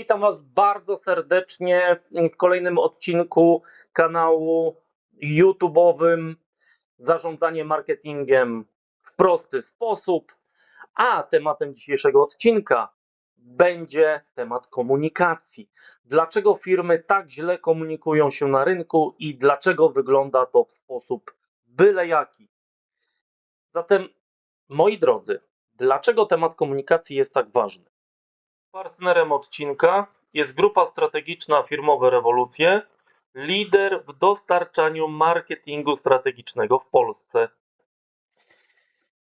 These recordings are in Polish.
Witam Was bardzo serdecznie w kolejnym odcinku kanału YouTube'owym Zarządzanie marketingiem w prosty sposób. A tematem dzisiejszego odcinka będzie temat komunikacji. Dlaczego firmy tak źle komunikują się na rynku i dlaczego wygląda to w sposób byle jaki. Zatem, moi drodzy, dlaczego temat komunikacji jest tak ważny? Partnerem odcinka jest grupa strategiczna Firmowe Rewolucje, lider w dostarczaniu marketingu strategicznego w Polsce.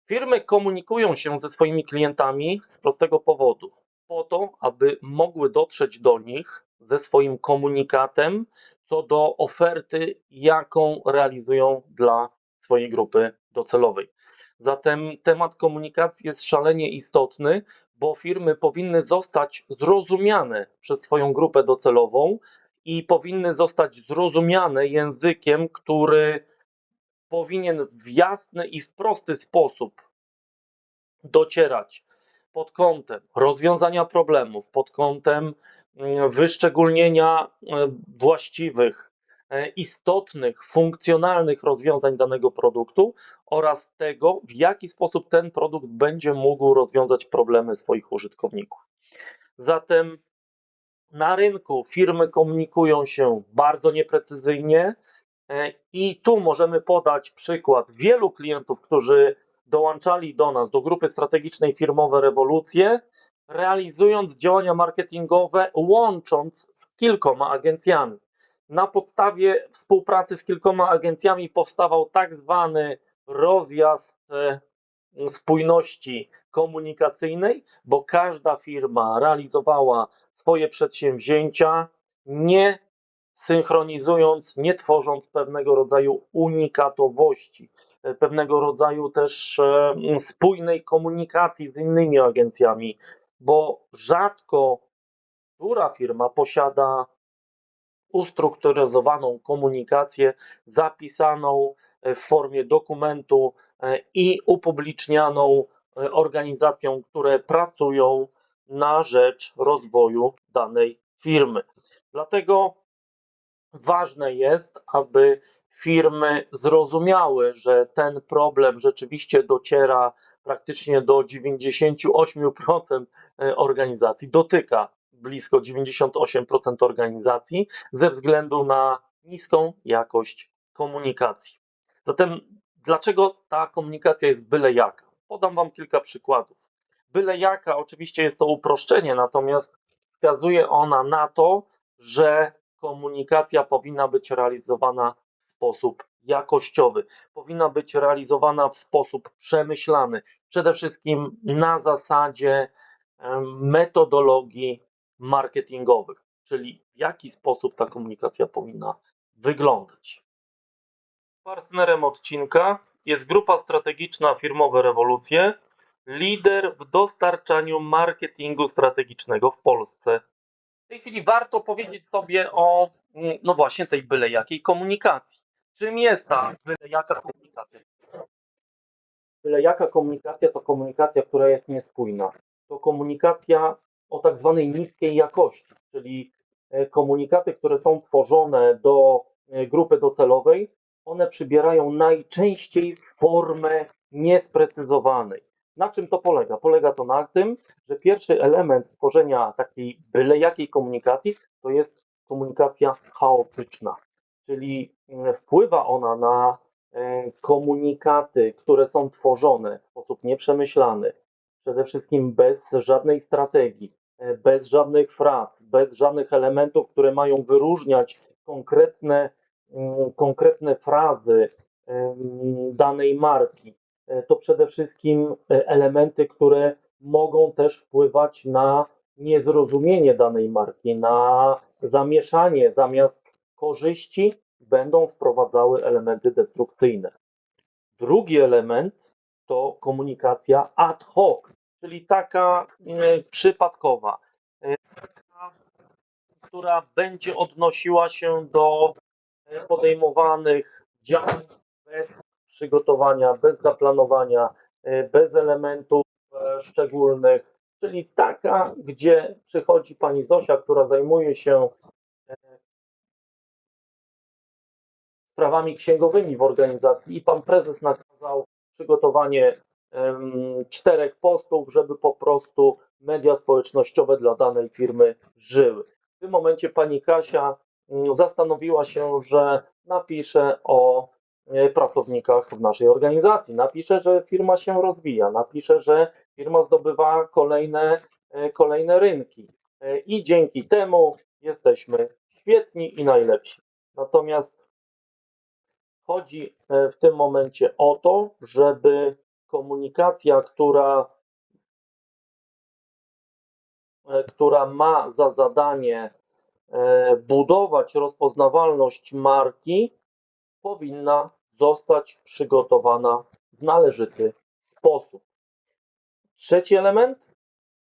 Firmy komunikują się ze swoimi klientami z prostego powodu. Po to, aby mogły dotrzeć do nich ze swoim komunikatem co do oferty, jaką realizują dla swojej grupy docelowej. Zatem temat komunikacji jest szalenie istotny, bo firmy powinny zostać zrozumiane przez swoją grupę docelową i powinny zostać zrozumiane językiem, który powinien w jasny i w prosty sposób docierać pod kątem rozwiązania problemów, pod kątem mm, wyszczególnienia e, właściwych, e, istotnych, funkcjonalnych rozwiązań danego produktu oraz tego, w jaki sposób ten produkt będzie mógł rozwiązać problemy swoich użytkowników. Zatem na rynku firmy komunikują się bardzo nieprecyzyjnie e, i tu możemy podać przykład wielu klientów, którzy dołączali do nas, do grupy strategicznej firmowe Rewolucje, realizując działania marketingowe, łącząc z kilkoma agencjami. Na podstawie współpracy z kilkoma agencjami powstawał tak zwany rozjazd e, spójności komunikacyjnej, bo każda firma realizowała swoje przedsięwzięcia nie synchronizując, nie tworząc pewnego rodzaju unikatowości, e, pewnego rodzaju też e, spójnej komunikacji z innymi agencjami, bo rzadko która firma posiada ustrukturyzowaną komunikację zapisaną w formie dokumentu e, i upublicznianą e, organizacją, które pracują na rzecz rozwoju danej firmy. Dlatego ważne jest, aby firmy zrozumiały, że ten problem rzeczywiście dociera praktycznie do 98% e, organizacji, dotyka blisko 98% organizacji ze względu na niską jakość komunikacji. Zatem dlaczego ta komunikacja jest byle jaka? Podam Wam kilka przykładów. Byle jaka, oczywiście jest to uproszczenie, natomiast wskazuje ona na to, że komunikacja powinna być realizowana w sposób jakościowy, powinna być realizowana w sposób przemyślany, przede wszystkim na zasadzie metodologii marketingowych, czyli w jaki sposób ta komunikacja powinna wyglądać. Partnerem odcinka jest grupa strategiczna Firmowe Rewolucje, lider w dostarczaniu marketingu strategicznego w Polsce. W tej chwili warto powiedzieć sobie o, mm, no właśnie, tej byle jakiej komunikacji. Czym jest ta byle jaka komunikacja? Byle jaka komunikacja to komunikacja, która jest niespójna. To komunikacja o tak zwanej niskiej jakości, czyli e, komunikaty, które są tworzone do e, grupy docelowej, one przybierają najczęściej formę niesprecyzowanej. Na czym to polega? Polega to na tym, że pierwszy element tworzenia takiej byle jakiej komunikacji to jest komunikacja chaotyczna, czyli mm, wpływa ona na e, komunikaty, które są tworzone w sposób nieprzemyślany, przede wszystkim bez żadnej strategii, e, bez żadnych fraz, bez żadnych elementów, które mają wyróżniać konkretne konkretne frazy danej marki, e, to przede wszystkim e, elementy, które mogą też wpływać na niezrozumienie danej marki, na zamieszanie. Zamiast korzyści będą wprowadzały elementy destrukcyjne. Drugi element to komunikacja ad hoc, czyli taka e, przypadkowa, taka, która będzie odnosiła się do podejmowanych działań bez przygotowania, bez zaplanowania, e, bez elementów e, szczególnych, czyli taka, gdzie przychodzi pani Zosia, która zajmuje się e, sprawami księgowymi w organizacji i pan prezes nakazał przygotowanie czterech postów, żeby po prostu media społecznościowe dla danej firmy żyły. W tym momencie pani Kasia zastanowiła się, że napisze o e, pracownikach w naszej organizacji. Napisze, że firma się rozwija, napisze, że firma zdobywa kolejne, e, kolejne rynki. E, I dzięki temu jesteśmy świetni i najlepsi. Natomiast chodzi w tym momencie o to, żeby komunikacja, która, która ma za zadanie budować rozpoznawalność marki, powinna zostać przygotowana w należyty sposób. Trzeci element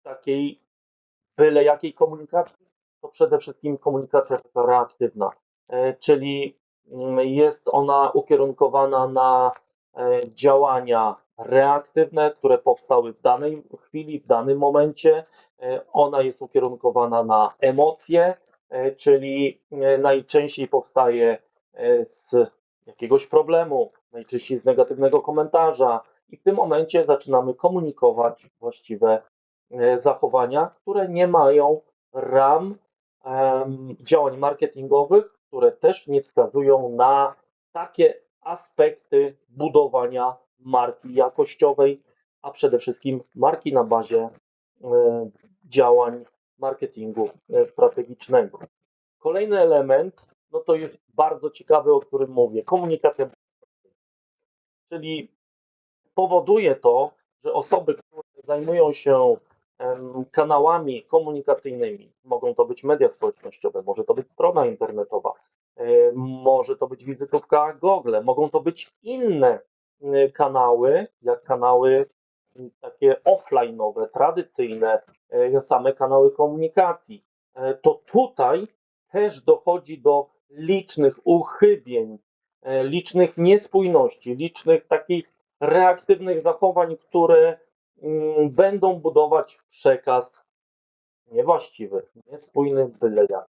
takiej byle jakiej komunikacji to przede wszystkim komunikacja reaktywna, e, czyli mm, jest ona ukierunkowana na e, działania reaktywne, które powstały w danej chwili, w danym momencie. E, Ona jest ukierunkowana na emocje, e, czyli e, najczęściej powstaje e, z jakiegoś problemu, najczęściej z negatywnego komentarza, i w tym momencie zaczynamy komunikować właściwe e, zachowania, które nie mają ram działań marketingowych, które też nie wskazują na takie aspekty budowania marki jakościowej, a przede wszystkim marki na bazie e, działań marketingu e, strategicznego. Kolejny element, no to jest bardzo ciekawy, o którym mówię, komunikacja, czyli powoduje to, że osoby, które zajmują się kanałami komunikacyjnymi, mogą to być media społecznościowe, może to być strona internetowa, e, może to być wizytówka Google, mogą to być inne y, kanały, jak kanały takie offline'owe, tradycyjne, same kanały komunikacji. E, To tutaj też dochodzi do licznych uchybień, e, licznych niespójności, licznych takich reaktywnych zachowań, które mm, będą budować przekaz niewłaściwy, niespójny, byle jak.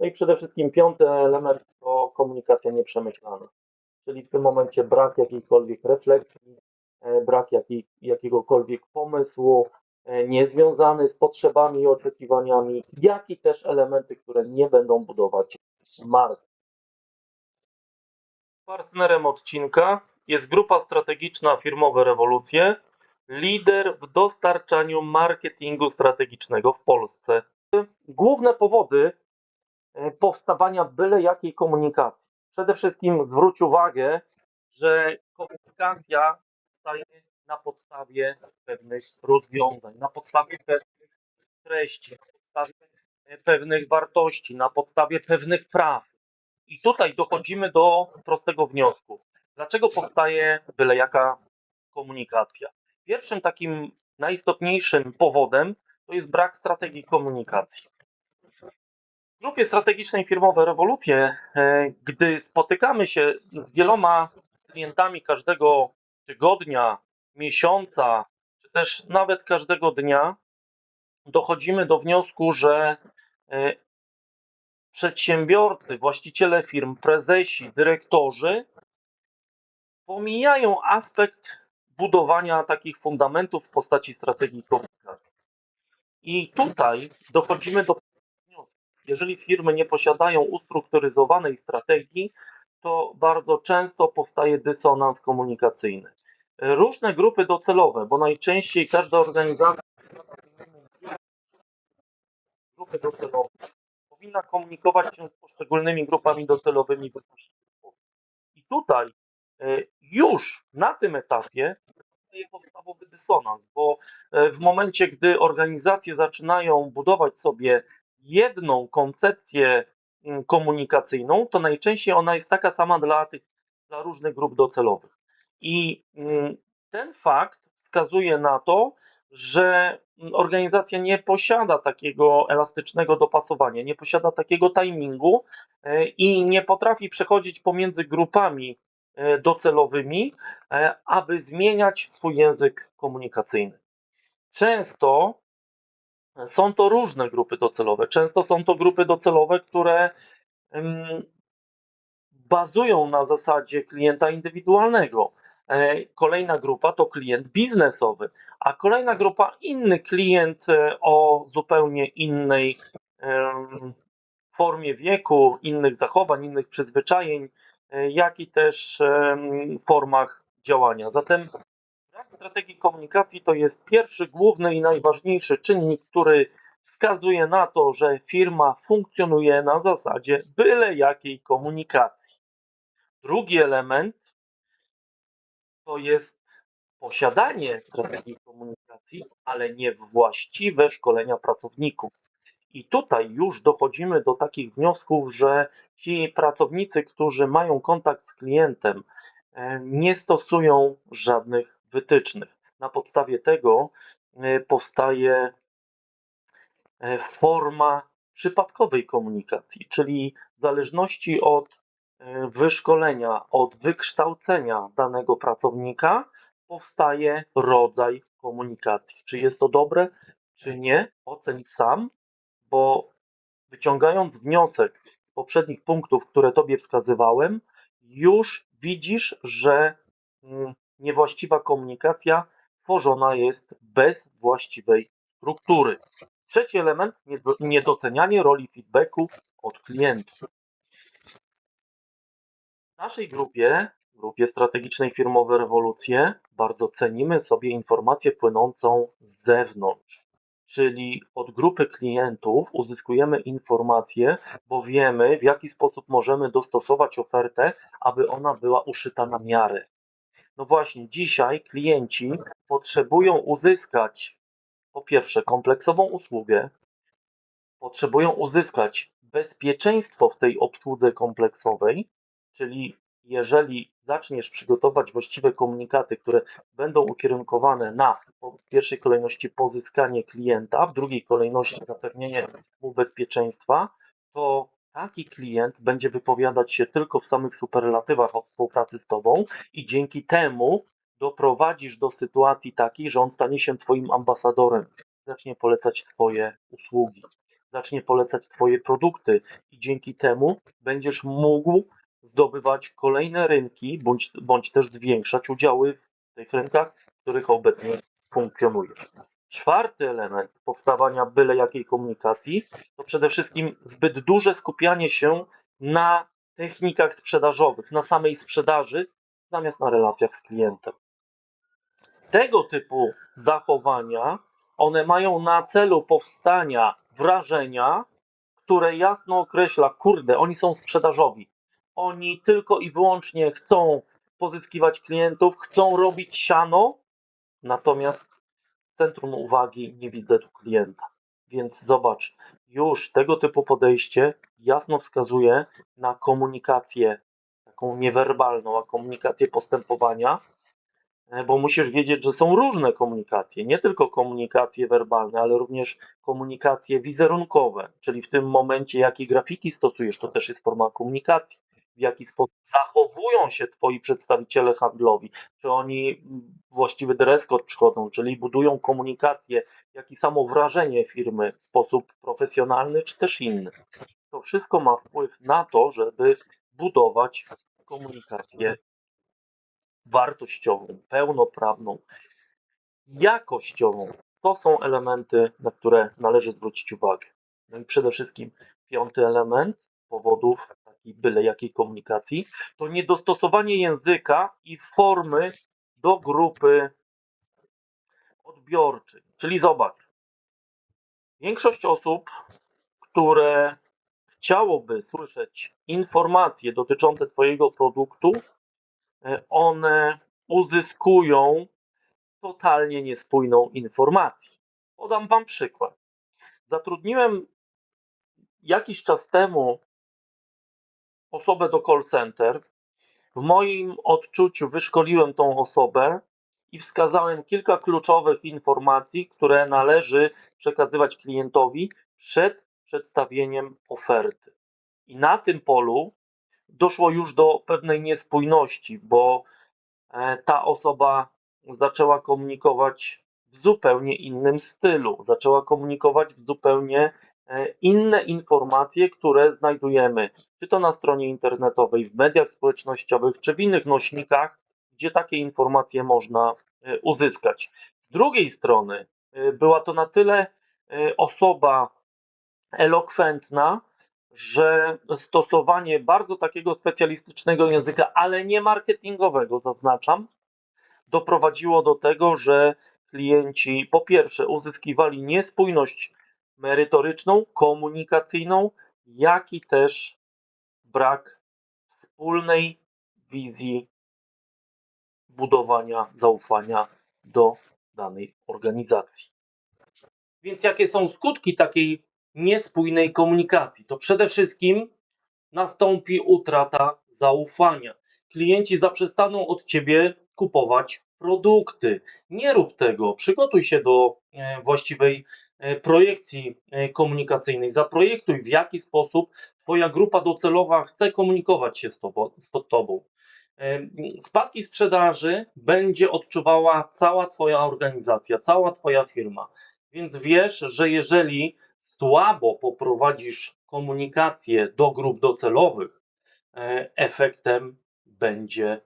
No i przede wszystkim piąty element to komunikacja nieprzemyślana, czyli w tym momencie brak jakiejkolwiek refleksji, e, brak jakiej, jakiegokolwiek pomysłu, e, niezwiązany z potrzebami i oczekiwaniami, jak i też elementy, które nie będą budować marki. Partnerem odcinka jest grupa strategiczna Firmowe Rewolucje, lider w dostarczaniu marketingu strategicznego w Polsce. Główne powody e, powstawania byle jakiej komunikacji. Przede wszystkim zwróć uwagę, że komunikacja powstaje na podstawie pewnych rozwiązań, na podstawie pewnych treści, na podstawie pewnych wartości, na podstawie pewnych praw. I tutaj dochodzimy do prostego wniosku. Dlaczego powstaje byle jaka komunikacja? Pierwszym takim najistotniejszym powodem to jest brak strategii komunikacji. W grupie strategicznej firmowe Rewolucje, e, gdy spotykamy się z wieloma klientami każdego tygodnia, miesiąca, czy też nawet każdego dnia, dochodzimy do wniosku, że e, przedsiębiorcy, właściciele firm, prezesi, dyrektorzy pomijają aspekt budowania takich fundamentów w postaci strategii komunikacji. I tutaj dochodzimy do wniosku, jeżeli firmy nie posiadają ustrukturyzowanej strategii, to bardzo często powstaje dysonans komunikacyjny. Różne grupy docelowe, bo najczęściej każda organizacja grupy docelowe powinna komunikować się z poszczególnymi grupami docelowymi sposób. I tutaj e, już na tym etapie powstaje podstawowy dysonans, bo e, w momencie, gdy organizacje zaczynają budować sobie jedną koncepcję mm, komunikacyjną, to najczęściej ona jest taka sama dla tych dla różnych grup docelowych. I mm, ten fakt wskazuje na to, że mm, organizacja nie posiada takiego elastycznego dopasowania, nie posiada takiego timingu e, i nie potrafi przechodzić pomiędzy grupami e, docelowymi, e, aby zmieniać swój język komunikacyjny. Często Są to różne grupy docelowe. Często są to grupy docelowe, które ym, bazują na zasadzie klienta indywidualnego. E, Kolejna grupa to klient biznesowy, a kolejna grupa inny klient e, o zupełnie innej formie wieku, innych zachowań, innych przyzwyczajeń, e, jak i też formach działania. Zatem brak strategii komunikacji to jest pierwszy, główny i najważniejszy czynnik, który wskazuje na to, że firma funkcjonuje na zasadzie byle jakiej komunikacji. Drugi element to jest posiadanie strategii komunikacji, ale nie właściwe szkolenia pracowników. I tutaj już dochodzimy do takich wniosków, że ci pracownicy, którzy mają kontakt z klientem, e, nie stosują żadnych wytycznych. Na podstawie tego e, powstaje e, forma przypadkowej komunikacji, czyli w zależności od wyszkolenia, od wykształcenia danego pracownika, powstaje rodzaj komunikacji. Czy jest to dobre, czy nie, oceń sam, bo wyciągając wniosek z poprzednich punktów, które Tobie wskazywałem, już widzisz, że mm, niewłaściwa komunikacja tworzona jest bez właściwej struktury. Trzeci element niedo- niedocenianie roli feedbacku od klientów. W naszej grupie, grupie strategicznej firmowe Rewolucje, bardzo cenimy sobie informację płynącą z zewnątrz. Czyli od grupy klientów uzyskujemy informacje, bo wiemy, w jaki sposób możemy dostosować ofertę, aby ona była uszyta na miarę. No właśnie, dzisiaj klienci potrzebują uzyskać po pierwsze kompleksową usługę, potrzebują uzyskać bezpieczeństwo w tej obsłudze kompleksowej, czyli jeżeli zaczniesz przygotować właściwe komunikaty, które będą ukierunkowane na w pierwszej kolejności pozyskanie klienta, w drugiej kolejności zapewnienie mu bezpieczeństwa, to taki klient będzie wypowiadać się tylko w samych superlatywach o współpracy z Tobą i dzięki temu doprowadzisz do sytuacji takiej, że on stanie się Twoim ambasadorem, zacznie polecać Twoje usługi, zacznie polecać Twoje produkty i dzięki temu będziesz mógł zdobywać kolejne rynki, bądź, bądź też zwiększać udziały w tych rynkach, w których obecnie funkcjonujesz. Czwarty element powstawania byle jakiej komunikacji to przede wszystkim zbyt duże skupianie się na technikach sprzedażowych, na samej sprzedaży, zamiast na relacjach z klientem. Tego typu zachowania, one mają na celu powstania wrażenia, które jasno określa, kurde, oni są sprzedażowi. Oni tylko i wyłącznie chcą pozyskiwać klientów, chcą robić siano, natomiast centrum uwagi nie widzę tu klienta. Więc zobacz, już tego typu podejście jasno wskazuje na komunikację taką niewerbalną, a komunikację postępowania, e, bo musisz wiedzieć, że są różne komunikacje, nie tylko komunikacje werbalne, ale również komunikacje wizerunkowe, czyli w tym momencie, jakie grafiki stosujesz, to też jest forma komunikacji. W jaki sposób zachowują się Twoi przedstawiciele handlowi, czy oni mm, właściwy dress code przychodzą, czyli budują komunikację, jak i samo wrażenie firmy w sposób profesjonalny, czy też inny. To wszystko ma wpływ na to, żeby budować komunikację wartościową, pełnoprawną, jakościową. To są elementy, na które należy zwrócić uwagę. No i przede wszystkim piąty element powodów takiej byle jakiej komunikacji to niedostosowanie języka i formy do grupy odbiorczej. Czyli zobacz, większość osób, które chciałoby słyszeć informacje dotyczące Twojego produktu, e, one uzyskują totalnie niespójną informację. Podam Wam przykład. Zatrudniłem jakiś czas temu osobę do call center. W moim odczuciu wyszkoliłem tą osobę i wskazałem kilka kluczowych informacji, które należy przekazywać klientowi przed przedstawieniem oferty. I na tym polu doszło już do pewnej niespójności, bo e, ta osoba zaczęła komunikować w zupełnie innym stylu, zaczęła komunikować w zupełnie inne informacje, które znajdujemy czy to na stronie internetowej, w mediach społecznościowych, czy w innych nośnikach, gdzie takie informacje można e, uzyskać. Z drugiej strony e, była to na tyle e, osoba elokwentna, że stosowanie bardzo takiego specjalistycznego języka, ale nie marketingowego, zaznaczam, doprowadziło do tego, że klienci po pierwsze uzyskiwali niespójność merytoryczną, komunikacyjną, jak i też brak wspólnej wizji budowania zaufania do danej organizacji. Więc jakie są skutki takiej niespójnej komunikacji? To przede wszystkim nastąpi utrata zaufania. Klienci zaprzestaną od ciebie kupować produkty. Nie rób tego. Przygotuj się do e, właściwej projekcji e, komunikacyjnej. Zaprojektuj, w jaki sposób Twoja grupa docelowa chce komunikować się z tobą. Z pod tobą. E, Spadki sprzedaży będzie odczuwała cała Twoja organizacja, cała Twoja firma. Więc wiesz, że jeżeli słabo poprowadzisz komunikację do grup docelowych, e, efektem będzie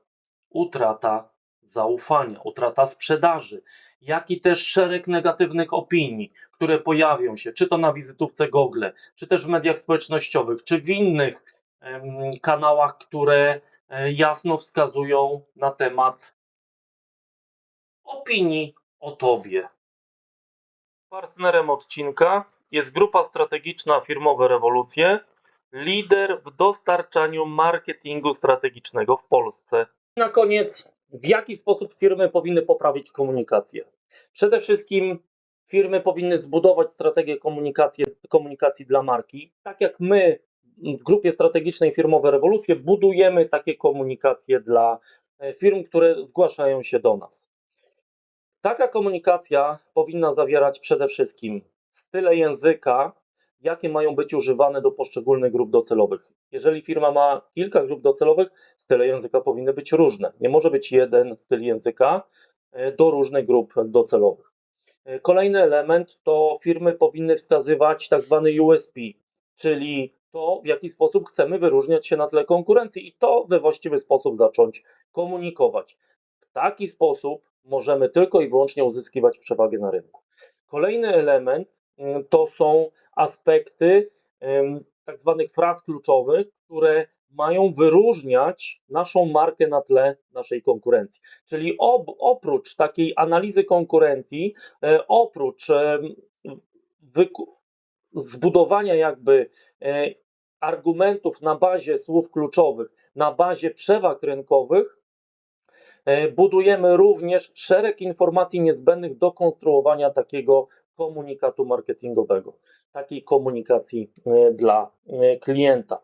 utrata zaufania, utrata sprzedaży, jak i też szereg negatywnych opinii, które pojawią się, czy to na wizytówce Google, czy też w mediach społecznościowych, czy w innych kanałach, które e, jasno wskazują na temat opinii o tobie. Partnerem odcinka jest grupa strategiczna Firmowe Rewolucje, lider w dostarczaniu marketingu strategicznego w Polsce. Na koniec, w jaki sposób firmy powinny poprawić komunikację? Przede wszystkim firmy powinny zbudować strategię komunikacji, komunikacji dla marki, tak jak my w grupie strategicznej Firmowe Rewolucje budujemy takie komunikacje dla e, firm, które zgłaszają się do nas. Taka komunikacja powinna zawierać przede wszystkim style języka, jakie mają być używane do poszczególnych grup docelowych. Jeżeli firma ma kilka grup docelowych, style języka powinny być różne. Nie może być jeden styl języka e, do różnych grup docelowych. E, Kolejny element to firmy powinny wskazywać tak zwany USP, czyli to, w jaki sposób chcemy wyróżniać się na tle konkurencji i to we właściwy sposób zacząć komunikować. W taki sposób możemy tylko i wyłącznie uzyskiwać przewagę na rynku. Kolejny element mm, to są aspekty tak zwanych fraz kluczowych, które mają wyróżniać naszą markę na tle naszej konkurencji. Czyli ob, oprócz takiej analizy konkurencji, e, oprócz wyku- zbudowania jakby e, argumentów na bazie słów kluczowych, na bazie przewag rynkowych, E, Budujemy również szereg informacji niezbędnych do konstruowania takiego komunikatu marketingowego, takiej komunikacji e, dla e, klienta.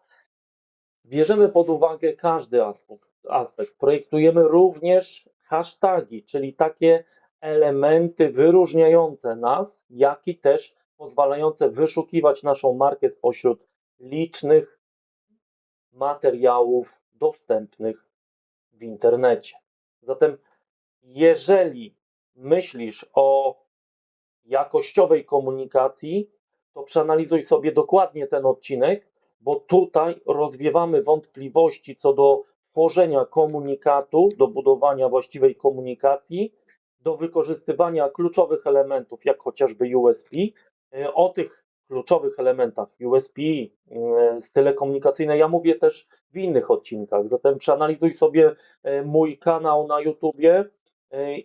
Bierzemy pod uwagę każdy aspekt. aspekt. Projektujemy również hasztagi, czyli takie elementy wyróżniające nas, jak i też pozwalające wyszukiwać naszą markę spośród licznych materiałów dostępnych w internecie. Zatem, jeżeli myślisz o jakościowej komunikacji, to przeanalizuj sobie dokładnie ten odcinek, bo tutaj rozwiewamy wątpliwości co do tworzenia komunikatu, do budowania właściwej komunikacji, do wykorzystywania kluczowych elementów, jak chociażby USP. E, O tych kluczowych elementach USP, e, style komunikacyjne, ja mówię też w innych odcinkach. Zatem przeanalizuj sobie e, mój kanał na YouTubie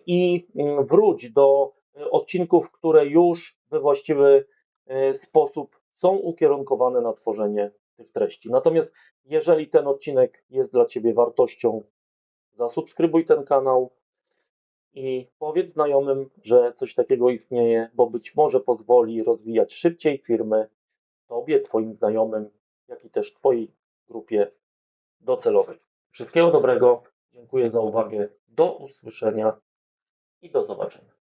i mm, wróć do odcinków, które już we właściwy e, sposób są ukierunkowane na tworzenie tych treści. Natomiast jeżeli ten odcinek jest dla Ciebie wartością, zasubskrybuj ten kanał i powiedz znajomym, że coś takiego istnieje, bo być może pozwoli rozwijać szybciej firmy Tobie, Twoim znajomym, jak i też Twojej grupie docelowej. Wszystkiego dobrego. Dziękuję za uwagę. Do usłyszenia i do zobaczenia.